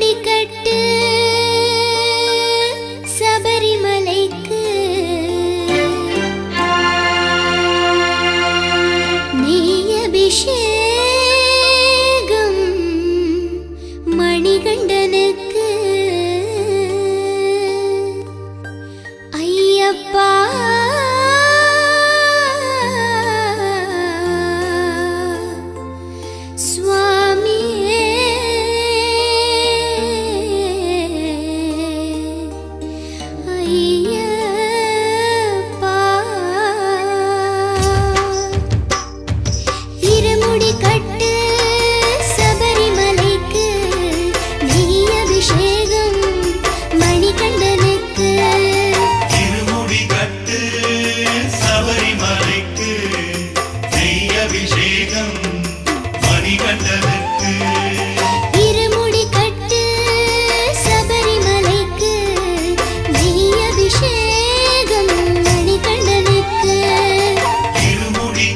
கொடிக்கட்டு அபிஷேகம் மணிகண்டனுக்கு இருமுடி கட்டு சபரிமலைக்கு ஜீ அபிஷேகம் மணிகண்டனுக்கு இருமுடி